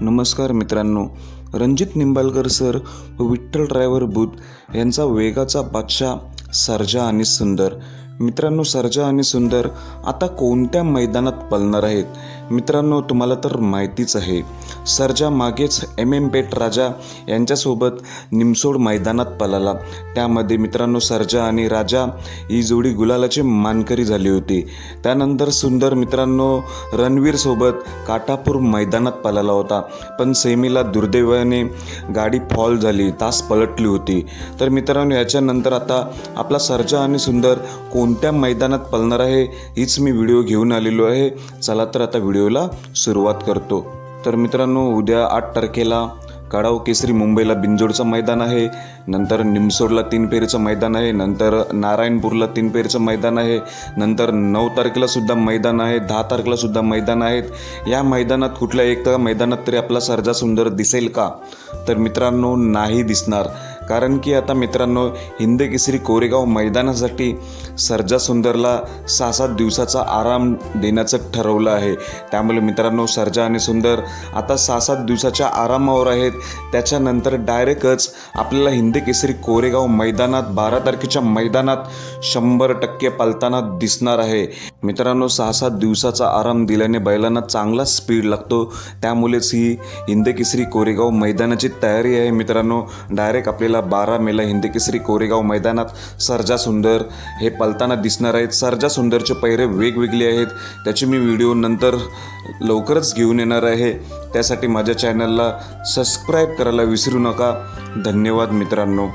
नमस्कार मित्रांनो. रणजित निंबाळकर सर व विठ्ठल ड्रायव्हर बुध यांचा वेगाचा बादशाह सर्जा आणि सुंदर. मित्रांनो सर्जा आणि सुंदर आता कोणत्या मैदानात पलणार आहेत? मित्रांनो तुम्हाला तर माहितीच आहे सर्जा मागेच एम एम पेट राजा यांच्यासोबत निमसोड मैदानात पलाला त्यामध्ये मित्रांनो सर्जा आणि राजा ही जोडी गुलालाची मानकरी झाली होती. त्यानंतर सुंदर मित्रांनो रणवीरसोबत काटापूर मैदानात पलाला होता. पण सेमीला दुर्दैवाने गाडी फॉल झाली तास पलटली होती. तर मित्रांनो याच्यानंतर आता आपला सर्जा आणि सुंदर कोण कोणत्या मैदानात पळणार आहे हीच मी व्हिडिओ घेऊन आलेलो आहे. चला तर आता व्हिडिओला सुरुवात करतो. तर मित्रांनो उद्या आठ तारखेला कडाव केसरी मुंबईला बिंजोडचं मैदान आहे. नंतर निमसोडला तीन फेरीचं मैदान आहे. नंतर नारायणपूरला तीन फेरीचं मैदान आहे. नंतर नऊ तारखेला सुद्धा मैदान आहे. दहा तारखेला सुद्धा मैदान आहेत. या मैदानात कुठल्या एक मैदानात तरी आपला सर्जा सुंदर दिसेल का? तर मित्रांनो नाही दिसणार. कारण की आता मित्रांनो हिंद केसरी कोरेगाव मैदानासाठी सर्जा सुंदरला सहा सात दिवसाचा आराम देण्याचं ठरवलं आहे. त्यामुळे मित्रांनो सर्जा आणि सुंदर आता सहा सात दिवसाच्या आरामावर आहेत. त्याच्यानंतर डायरेक्टच आपल्याला हिंद केसरी कोरेगाव मैदानात बारा तारखेच्या मैदानात शंभर टक्के पालताना दिसणार आहे. मित्रांनो सहा सात दिवसाचा आराम दिल्याने बैलांना चांगला स्पीड लागतो. त्यामुळेच ही हिंद केसरी कोरेगाव मैदानाची तयारी आहे मित्रांनो. डायरेक्ट आपल्याला बारा मेला हिंदकेसरी कोरेगाव मैदानात सर्जा सुंदर हे पलताना दिसणार आहेत. सर्जा सुंदरचे पैरे वेगवेगळे आहेत. त्याची मी व्हिडिओ नंतर लवकरच घेऊन येणार आहे. त्यासाठी माझ्या चॅनलला सबस्क्राईब करायला विसरू नका. धन्यवाद मित्रांनो.